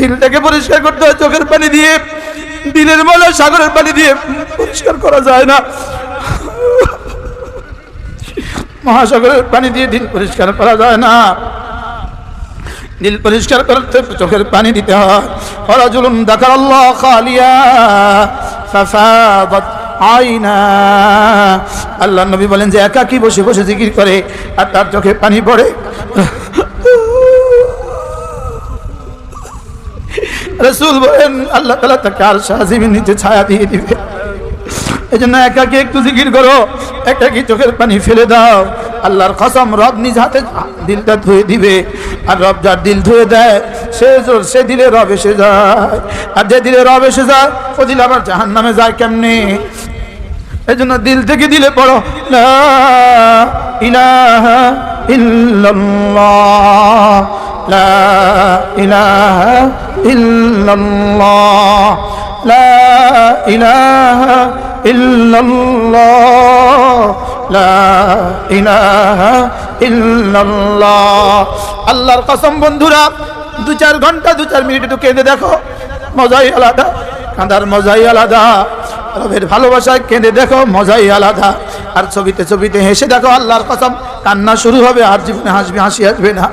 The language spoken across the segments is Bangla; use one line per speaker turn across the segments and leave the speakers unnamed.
দিলটাকে পরিষ্কার করতে হয়, চোখের পানি দিয়ে। দিলের ময়লা সাগরের পানি দিয়ে পরিষ্কার করা যায় না। মহাসাগরের পানি দিয়ে দিল পরিষ্কার করা যায় না। দিল পরিষ্কার করতে চোখের পানি দিতে হয়। ফরাজুলুন আল্লাহ খালিয়া আইনা। আল্লাহ নবী বলেন যে, একাকি বসে বসে জিকির করে, আর তার চোখে পানি পড়ে। রসুল বলেন, আল্লাহ তালা তাকে আর সাহায্যের নিচে ছায়া দিয়ে দিবে। এই জন্য একাকে একটু জিকির করো, একাকি চোখের পানি ফেলে দাও। আল্লাহর কসম, রব নিজ হাতে দিলটা ধুয়ে দিবে, আর রব যার দিল ধুয়ে দেয়, সে সে দিলে রব এসে যায়। আর যে দিলে রব এসে যায়, ও দিলে আবার জাহান নামে যায় কেমনে? এই জন্য দিল থেকে দিলে পড়ো ইলাহা ইল্লাল্লাহ। লা ইলাহা ইল্লাল্লাহ। লা ইলাহা ইল্লাল্লাহ। লা ইলাহা ইল্লাল্লাহ। আল্লাহর কসম বন্ধুরা দু চার ঘণ্টা দু চার মিনিট একটু কেঁদে দেখো। মজাই আলাদা, কাঁদার মজাই আলাদা। রবের ভালোবাসায় কেঁদে দেখো, মজাই আলাদা। আর ছবিতে ছবিতে হেসে দেখো, আল্লাহর কসম, কান্না শুরু হবে, আর জীবনে হাসবে, হাসি আসবে না।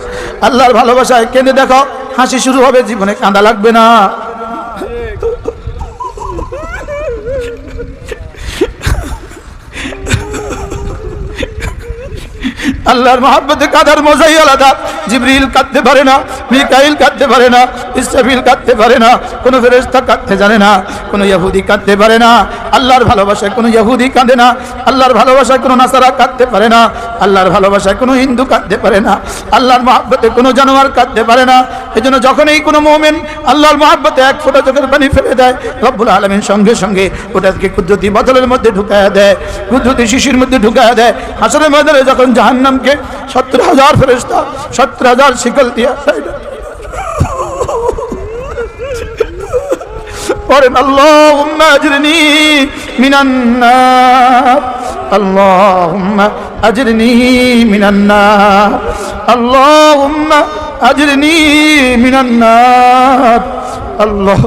আল্লাহর ভালোবাসায় কেঁদে দেখো, হাসি শুরু হবে, জীবনে কাঁদা লাগবে না। আল্লাহর মহাব্বতে কাদার মজাই আলাদা। জিবরিল কাঁদতে পারে না, মিকাইল কাঁদতে পারে না, ইসরাফিল কাঁদতে পারে না, কোনো ফেরেশতা কাঁদতে জানে না, কোনো ইহুদি কাঁদতে পারে না, আল্লাহর ভালোবাসায় কোনো ইহুদি কাঁদে না, আল্লাহর ভালোবাসায় কোনো নাসারা কাঁদতে পারে না, আল্লাহর ভালোবাসায় কোনো হিন্দু কাঁদতে পারে না, আল্লাহর মহাব্বতে কোনো জানোয়ার কাঁদতে পারে না এই জন্য যখনই কোনো মোমেন আল্লাহর মহাব্বতে এক ফোঁটা চোখের পানি ফেলে দেয়, রব্বুল আলমীর সঙ্গে সঙ্গে ওটাকে কুদরতি বদলের মধ্যে ঢুকায় দেয়, কুদরতি শিশির মধ্যে ঢুকায় দেয়, হাসরের ময়দানে যখন জাহান্নামকে সত্তর হাজার ফেরেস্তা সত্তর হাজার শিকল দিয়া পড়েন আল্লাহুম্মা আজরিনি মিনান নার আল্লাহুম্মা আজরিনি মিনান নার আল্লাহুম্মা আজরিনি মিনান নার আল্লাহ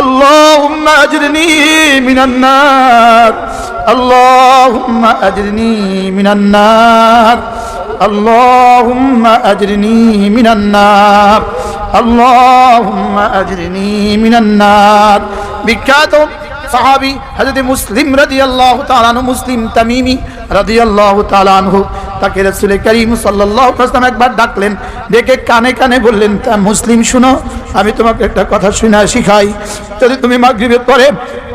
اللهم أجرني من النار اللهم أجرني من النار اللهم أجرني من النار اللهم أجرني من النار বিখ্যাত সাহাবি হযরত মুসলিম রাদিয়াল্লাহু তাআলা আনহু মুসলিম তামিমি রাদিয়াল্লাহু তাআলা আনহু, তাকে রাসূল করিম সাল্লাল্লাহু আলাইহি একবার ডাকলেন, ডেকে কানে কানে বললেন, তা মুসলিম শুনো, আমি তোমাকে একটা কথা শুনা শিখাই। যদি তুমি মাগরিবের পরে,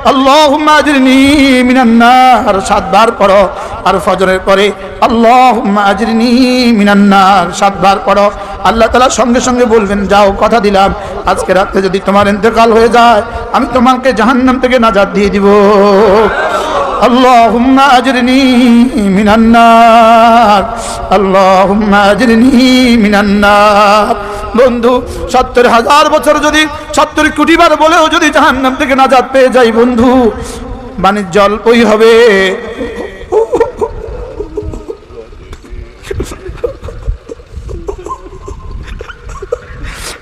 আল্লাহুম্মা আজরিনি মিনান নার সাতবার পড়ো, আর ফজরের পরে, আল্লাহুম্মা আজরিনি মিনান নার সাতবার পড়ো। আল্লাহ তাআলা সঙ্গে সঙ্গে বলবেন, যাও, কথা দিলাম। আজকে রাতে যদি তোমার ইন্তেকাল হয়ে যায়, আমি তোমাকে জাহান্নাম থেকে নাজাত দিয়ে দিব। اللهم أجرني من النار اللهم أجرني من النار বন্ধু সত্তর হাজার বছর যদি সত্তর কোটি বার বলেও যদি জাহান্নাম থেকে নাজাত পেয়ে যাই বন্ধু বাণিজ্য অল্পই হবে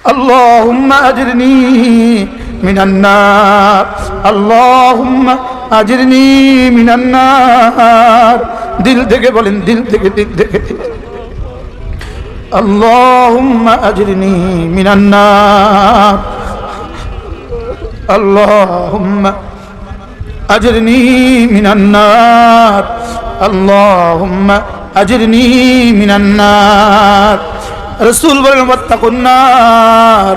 اللهم أجرني من النار اللهم আজিরনি মিনান্নার দিল থেকে বলেন, দিল থেকে দিল থেকে। আল্লাহুম্মা আজিরনি মিনান্নার আল্লাহুম্মা আজিরনি মিনান্নার আল্লাহুম্মা আজিরনি মিনান্নার রসুল বলেন, ওয়াত্তাকুন্নার।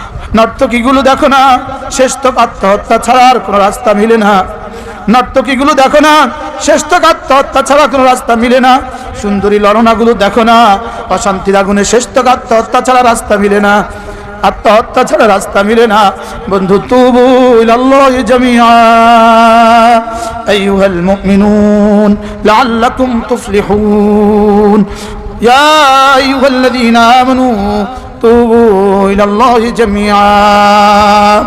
নর্তকীগুলো দেখো না শেষ তো আত্মহত্যা ছাড়া আর কোনো রাস্তা মিলে না। নর্তকীগুলো দেখো না শেষ তো আত্মহত্যা ছাড়া কোনো রাস্তা মিলে না। সুন্দরী লড়নাগুলো দেখো না, অশান্তির আগুনে শেষ তো আত্মহত্যা ছাড়া রাস্তা মিলে না। আত্মহত্যা ছাড়া রাস্তা মিলে না। বন্ধু, তুবু ইলাল্লাহি জামিআ আইয়ুহাল মুমিনুন লাআল্লাকুম তুফলিহুন ইয়া আইয়ুহাল্লাযীনা আমানু توبوا إلى الله جميعا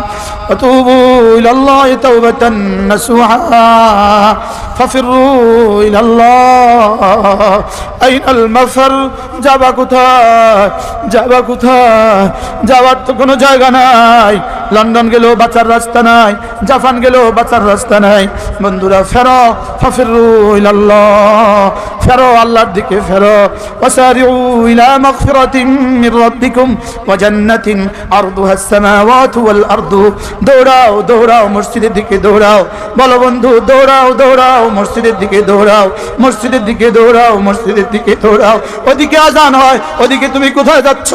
وتوبوا إلى الله توبة نسوعا ففروا إلى الله أين المفر যাবা কোথায় যাবা কোথায় যাওয়ার তো কোনো জায়গা নাই লন্ডন গেলেও বাঁচার রাস্তা নাই জাপান গেলেও বাঁচার রাস্তা নাই বন্ধুরা ফেরো ফাফিরু ইলাল্লাহ ফেরো আল্লাহর দিকে ফেরো। ওয়াসারিউ ইলা মাগফিরাতিন মির রাব্বিকুম ওয়া জান্নাতিন আরদুহাস আস-সামাওয়াতু ওয়াল আরদু। দৌড়াও দৌড়াও, মসজিদের দিকে দৌড়াও। বলো বন্ধু, দৌড়াও দৌড়াও, মসজিদের দিকে দৌড়াও। মসজিদের দিকে দৌড়াও, মসজিদের দিকে দৌড়াও। ওদিকে আজান হয়, ওদিকে তুমি কোথায় যাচ্ছ?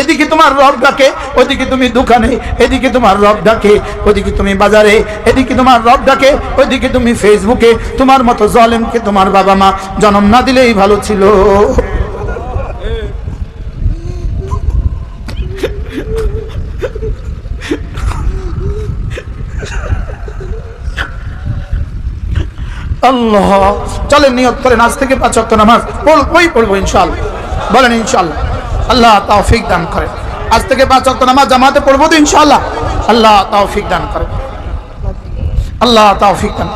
এদিকে তোমার রব ডাকে, ওদিকে তুমি দোকানে, এদিকে তোমার রব ডাকে, ওদিকে তুমি বাজারে, এদিকে তোমার রব ডাকে, ওদিকে তুমি ফেসবুকে, তোমার মতো জলেমকে তোমার বাবা মা জন্ম না দিলেই ভালো ছিল। আল্লাহ, চলেন নিয়ত করেন, আজ থেকে পাঁচ অক্ট নামাজ পড়ব ইনশাল্লাহ বলেন ইনশাল্লাহ আল্লাহ তৌফিক দান করেন আজ থেকে পাঁচ অক্ট নামাজ জামাতে পড়ব তো ইনশাল্লাহ আল্লাহ তৌফিক দান করেন আল্লাহ তৌফিক দান।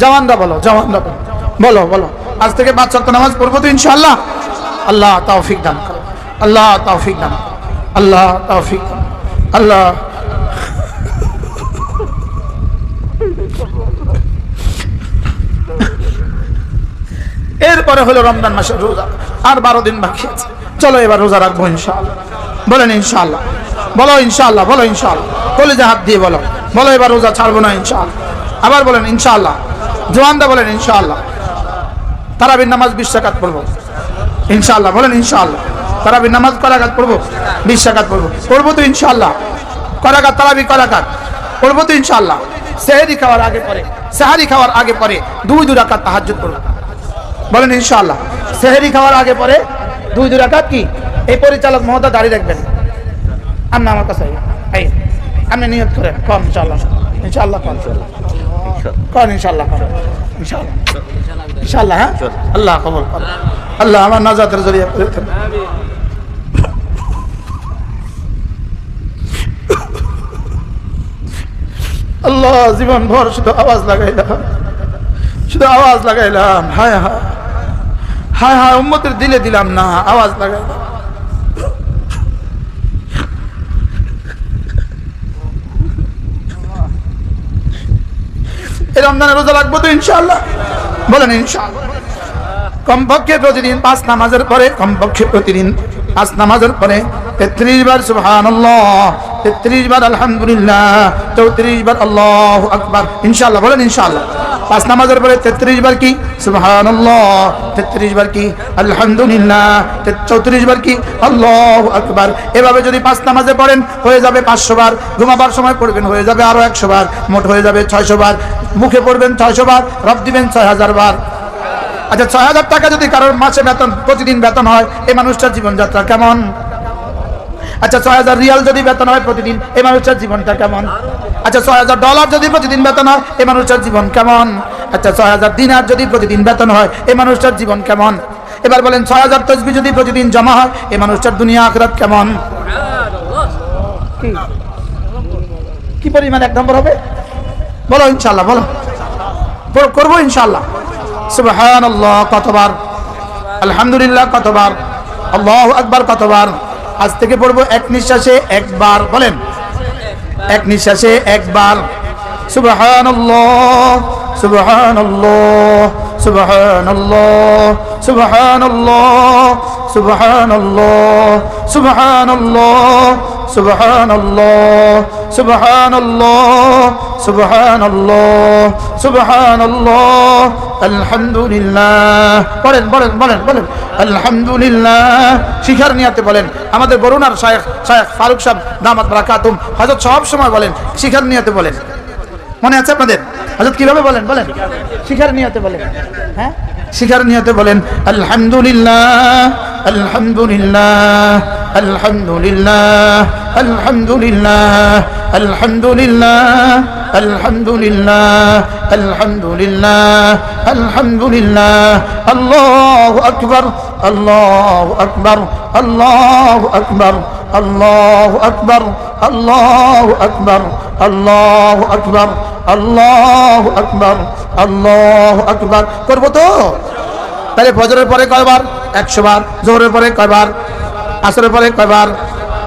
জওয়ানরা বলো জওয়ানরা বলো। বলো বলো। আজ থেকে পাঁচ অক্ট নামাজ পড়ব তো ইনশাল্লাহ আল্লাহ তৌফিক দান করেন আল্লাহ তৌফিক দান। আল্লাহ তৌফিক দান আল্লাহ এরপরে হলো রমজান মাসের রোজা। আর বারো দিন বাকি আছে। চলো এবার রোজা রাখব ইনশাআল্লাহ। বলেন ইনশাআল্লাহ। বলো ইনশাআল্লাহ বলো ইনশাআল্লাহ। কলেজে হাত দিয়ে বলো। বলো এবার রোজা ছাড়বো না ইনশাআল্লাহ। আবার বলেন ইনশাআল্লাহ। জোয়ানদা বলেন ইনশাআল্লাহ। তারাবির নামাজ বিশ টাকাত পড়ব। ইনশাআল্লাহ, বলেন ইনশাআল্লাহ। তারাবির নামাজ করাঘাত পড়ব? বিশ টাকাত পড়ব। পড়ব তো ইনশাআল্লাহ। করাঘাত তারাবি করাঘাত পড়ব তো ইনশাআল্লাহ। সেহেরি খাওয়ার আগে পরে সেহারি খাওয়ার আগে পরে দুই দু রাকাত তাহাজ্জুদ পড়ব। বলেন ইনশাআল্লাহ। সেহেরি খাওয়ার আগে পরে দুই দুই রাকাত কি? এই পরিচালক মহোদয় দাঁড়িয়ে রাখবেন আপনি আমার কাছে। এই আপনি নিয়ত করেন। কন ইনশাআল্লাহ। ইনশাআল্লাহ কন। কন ইনশাআল্লাহ কন। ইনশাআল্লাহ। ইনশাআল্লাহ হ্যাঁ? আল্লাহ কবুল করুন। আল্লাহ আমার নাজাতের জরিয়া করে। আল্লাহ জীবন ভর শুধু আওয়াজ লাগাইলাম। শুধু আওয়াজ লাগাইলাম। হায় হায়। হায় হায় উম্মতের দিলে দিলাম না, আওয়াজ লাগাইলাম এই রমজানে রোজা লাগবো তো ইনশাআল্লাহ। বলেন ইনশাল্লাহ কমপক্ষে প্রতিদিন পাঁচ নামাজের পরে, কমপক্ষে প্রতিদিন পাঁচ নামাজের পরে তেত্রিশ বার সুবহানাল্লাহ, তেত্রিশ বার আলহামদুলিল্লাহ, চৌত্রিশ বার আল্লাহ আকবার। ইনশাআল্লাহ, বলেন ইনশাআল্লাহ। পাঁচ নামাজের পরে তেত্রিশ বার কি? সুবহানাল্লাহ। তেত্রিশ বার কি? আলহামদুলিল্লাহ। চৌত্রিশ বার কি? আল্লাহ আকবার। এভাবে যদি পাঁচ নামাজে পড়েন, হয়ে যাবে পাঁচশো বার। ঘুমাবার সময় পড়বেন, হয়ে যাবে আরও একশো বার। মোট হয়ে যাবে ছয়শো বার। মুখে পড়বেন ছয়শো বার, রব দিবেন ছয় হাজার বার। আচ্ছা ছয় হাজার টাকা যদি কারোর মাসে বেতন, প্রতিদিন বেতন হয় এই মানুষটার জীবনযাত্রা কেমন? আচ্ছা ছয় হাজার রিয়াল যদি বেতন হয় প্রতিদিন এই মানুষটার জীবনটা কেমন? আচ্ছা ছয় হাজার ডলার যদি প্রতিদিন বেতন হয় এই মানুষটার জীবন কেমন? আচ্ছা ছয় হাজার দিনার যদি প্রতিদিন বেতন হয় এই মানুষটার জীবন কেমন? এবার বলেন ছয় হাজার তসবি যদি প্রতিদিন জমা হয় এই মানুষটার দুনিয়া আখরাত কেমন? কি? পরিমাণ এক নম্বর হবে? বলো ইনশাল্লাহ বলো। বলো, করব ইনশাল্লাহ সুবহান আল্লাহ কতবার? আলহামদুলিল্লাহ কতবার? আল্লাহ আকবার কতবার? আজ থেকে পড়ব এক নিঃশ্বাসে একবার বলেন। এক নিঃশ্বাসে একবার সুবাহ সুবহান আল্লাহ সুবহান আল্লাহ আলহামদুলিল্লাহ। বলেন বলেন বলেন বলেন। আলহামদুলিল্লাহ। শিখার নিয়াতে বলেন। আমাদের বরুণার শায়েখ শায়েখ ফারুক সাহেব, দামাত বারাকাতুম। হযরত সব সময় বলেন, শিখার নিয়াতে বলেন। মনে আছে আপনাদের? হজরত কীভাবে বলেন বলেন? শিখার নিয়তে বলেন। হ্যাঁ? শিখার নিয়তে বলেন, আলহামদুলিল্লাহ আলহামদুলিল্লাহ। আলহামদুলিল্লাহ আলহামদুলিল্লাহ আলহামদুলিল্লাহ আলহামদুলিল্লাহ আলহামদুলিল্লাহ আলহামদুলিল্লাহ, আল্লাহু আকবার আল্লাহু আকবার আল্লাহু আকবার আল্লাহু আকবার আল্লাহু আকবার আল্লাহু আকবার আল্লাহু আকবার আল্লাহু আকবার। করব তো? তাহলে ফজরের পরে কয়বার? একশো বার, জোহরের পরে কয়বার? আসরের পরে কয়বার?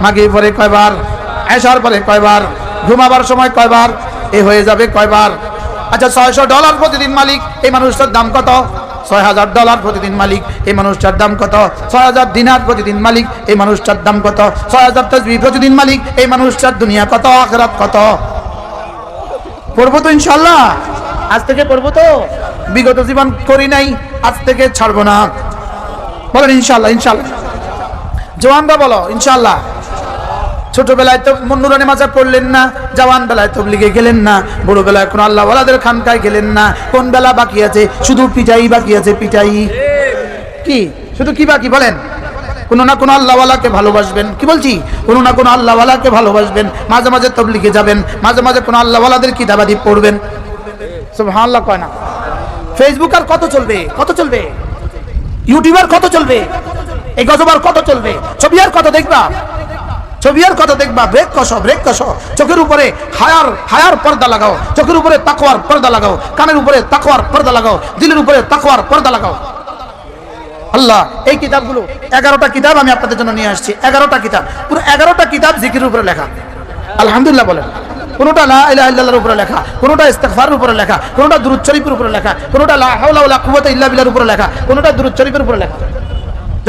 মাগির পরে কয়বার? এশার পরে কয়বার? ঘুমাবার সময় কয়বার? এ হয়ে যাবে কয়বার? আচ্ছা ছয়শো ডলার প্রতিদিন মালিক এই মানুষটার দাম কত? ছয় হাজার ডলার প্রতিদিন মালিক এই মানুষটার দাম কত? ছয় হাজার দিনার প্রতিদিন মালিক এই মানুষটার দাম কত? ছয় হাজার তসবি প্রতিদিন মালিক এই মানুষটার দুনিয়া কত? আখরাত কত? পড়ব তো ইনশাল্লাহ আজ থেকে পড়ব তো। বিগত জীবন করি নাই আজ থেকে ছাড়বো না। বলেন ইনশাল্লাহ ইনশাল্লাহ জওয়ানরা বলো ইনশাল্লাহ ছোটবেলায় তো নুরানি মাজার পড়লেন না জওয়ান বেলায় তবলিগে গেলেন না বড় বেলায় কোন আল্লাহ ওয়ালাদের খানকায় গেলেন না কোন বেলা বাকি আছে? শুধু পিটাই বাকি আছে পিটাই কি? শুধু কি বাকি? বলেন। কোনো না কোনো আল্লাহওয়ালাকে ভালোবাসবেন। কি বলছি? কোনো না কোনো আল্লাহওয়ালাকে ভালোবাসবেন। মাঝে মাঝে তবলিগে যাবেন, মাঝে মাঝে কোনো আল্লাহওয়ালাদের কিতাবাদি পড়বেন। সব হ্যাঁ আল্লাহ কয় না। ফেসবুক আর কত চলবে? কত চলবে? ইউটিউবার কত চলবে? এই গজবার কত চলবে? ছবি আর কত দেখবা? ছবি আর কত দেখবা? ব্রেক কষো ব্রেক কষো। চোখের উপরে হায়ার হায়ার পর্দা লাগাও। চোখের উপরে তাকওয়ার পর্দা লাগাও। কানের উপরে তাকওয়ার পর্দা লাগাও। দিলের উপরে তাকওয়ার পর্দা লাগাও। আল্লাহ, এই কিতাবগুলো, এগারোটা কিতাব আমি আপনাদের জন্য নিয়ে আসছি। এগারোটা কিতাব। পুরো এগারোটা কিতাব জিকির উপরে লেখা। আলহামদুলিল্লাহ বলেন। কোনোটা লা ইলাহা ইল্লাল্লাহর উপরে লেখা, কোনোটা ইস্তেগফারের উপরে লেখা, কোনোটা দুরূদ শরীফের উপরে লেখা, কোনোটা লা হাওলা কুওয়াতা ইল্লা বিল্লাহর উপরে লেখা, কোনোটা দুরূদ শরীফের উপরে লেখা।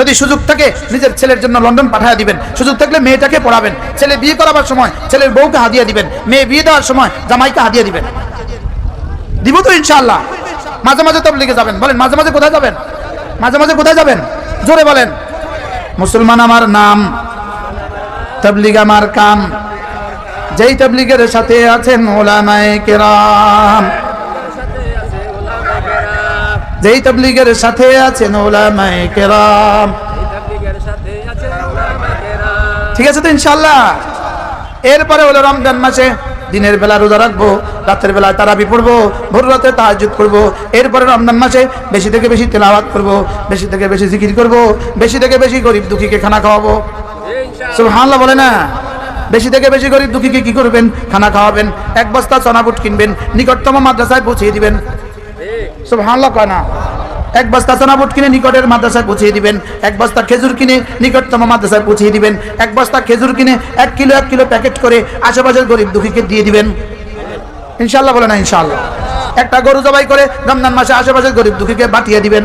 যদি সুযোগ থাকে, নিজের ছেলের জন্য লন্ডন পাঠিয়ে দিবেন। সুযোগ থাকলে মেয়েটাকে পড়াবেন। ছেলে বিয়ে করাবার সময় ছেলের বউকে হাদিয়া দিবেন। মেয়ে বিয়ে দেওয়ার সময় জামাইকে হাদিয়া দিবেন। দিব তো ইনশাআল্লাহ। মাঝে মাঝে তবলিগে যাবেন। বলেন, মাঝে মাঝে কোথায় যাবেন? মাঝে মাঝে কোথায় যাবেন? জোরে বলেন। মুসলমান আমার নাম, তবলিগ আমার কাম। যেই তবলিগের সাথে আছেন ওলামায়ে কেরাম। যেই তবলিগের সাথে আছেন ওলামায়ে কেরাম। ঠিক আছে তো ইনশাল্লাহ এরপরে হলো রমজান মাসে দিনের বেলা রোজা রাখব, রাতের বেলা তারাবি পড়ব, ভোর রাতে তাহাজুদ করব, এরপরে রমজান মাসে বেশি থেকে বেশি তেলাওয়াত করব, বেশি থেকে বেশি জিকির করব, বেশি থেকে বেশি গরিব দুঃখীকে খানা খাওয়াবো। সুবহানাল্লাহ বলে না? বেশি থেকে বেশি গরিব দুঃখীকে কি করবেন? খানা খাওয়াবেন, এক বস্তা চনাবুট কিনবেন, নিকটতম মাদ্রাসায় পৌঁছিয়ে দিবেন এক বস্তা চানাবুট কিনে নিকটের মাদ্রাসায় পৌঁছিয়ে দিবেন, এক বস্তা খেজুর কিনে নিকটতম মাদ্রাসায় পৌঁছিয়ে দিবেন, এক বস্তা খেজুর কিনে এক কিলো এক কিলো প্যাকেট করে আশেপাশের গরিব দুঃখীকে দিয়ে দিবেন। ইনশাল্লাহ বলে না ইনশাল্লাহ একটা গরু জবাই করে রমজান মাসে আশেপাশের গরিব দুঃখীকে বাটিয়ে দিবেন।